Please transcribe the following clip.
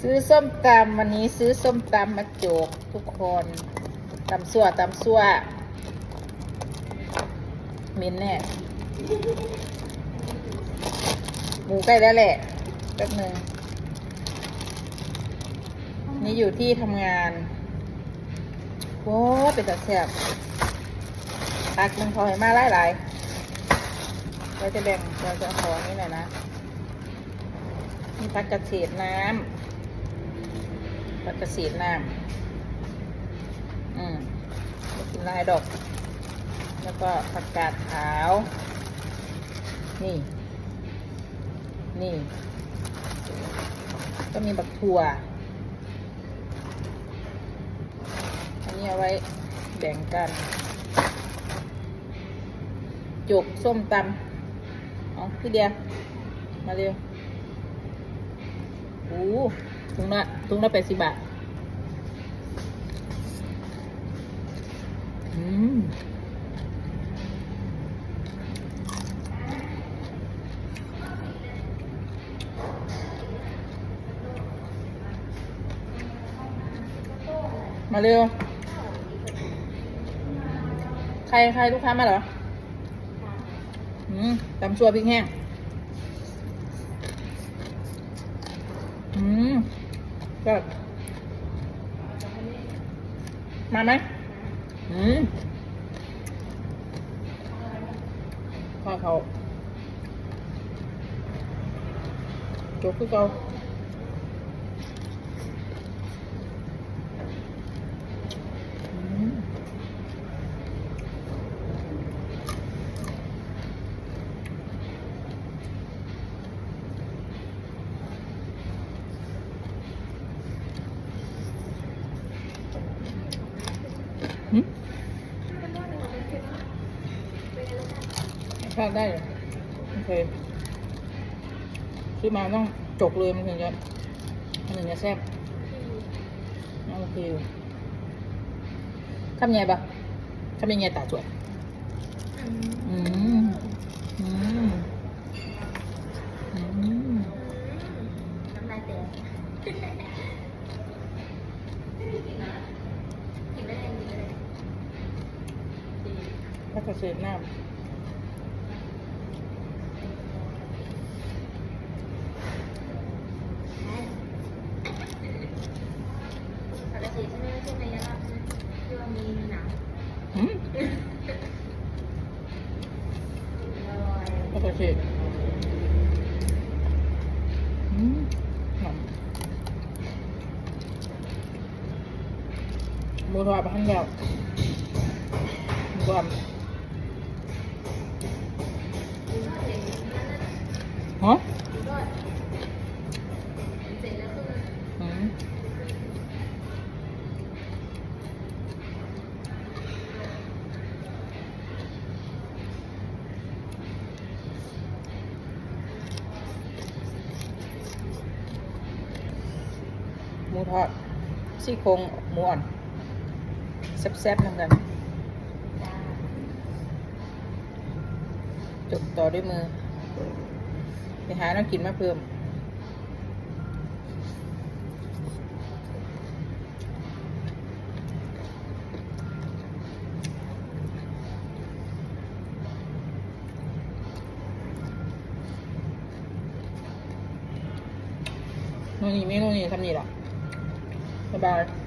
ซื้อส้มตำวันนี้ซื้อส้มตำมาโจกทุกคนตำซั่วตำซั่วมินแน่หมูใกล้แล้วแหละแป๊บนึงนี่อยู่ที่ทำงานโว้เป็นตาแซ่บตักมันพอเห็นมาหลายหลายเราจะแบ่งเราจะขอนี่หน่อยนะ มีผักกระเฉดน้ำ ผักกระเฉดน้ำอืมกินลายดอก แล้วก็ผักกาดขาว นี่ นี่ ก็มีบักถั่ว อันนี้เอาไว้แบ่งกันจุกส้มตำเอพี่เดีย มาเร็ว โอ้ ถุงละถุงละแปดสิบบาท อืมมาเร็ว ใครใครลูกค้ามาเหรอ อืมตำชัวพริกแห้ง อืม ก็มาไหมอืมข้าเขาจบคือเขาอืมหืม ทอดได้เหรอโอเคซื้อมาต้องจกเลยมันถึงจะมันถึงจะแซ่บโอเคอยู่ทำยังไงปะทำยังไงตาสวยอืมอืมอืมน้ำลายแตกกินได้กินได้ถ้ากระเซ็นน้ปกติใช่ไหมช่วงระยะที่ว่ามีหนังำอืม ถ้ากระเซ็นอืมหอมหมูทอดปลาทั้งยาวหมูทอดฮะ มูทอดซี่โครงหมูอ่อนแซ่บๆเหมือนกันจบต่อด้วยมือ ไปหาน้ำกินมาเพิ่มนู่นนี่ไม่นู่นนี่ทำนี่หรอ สบาย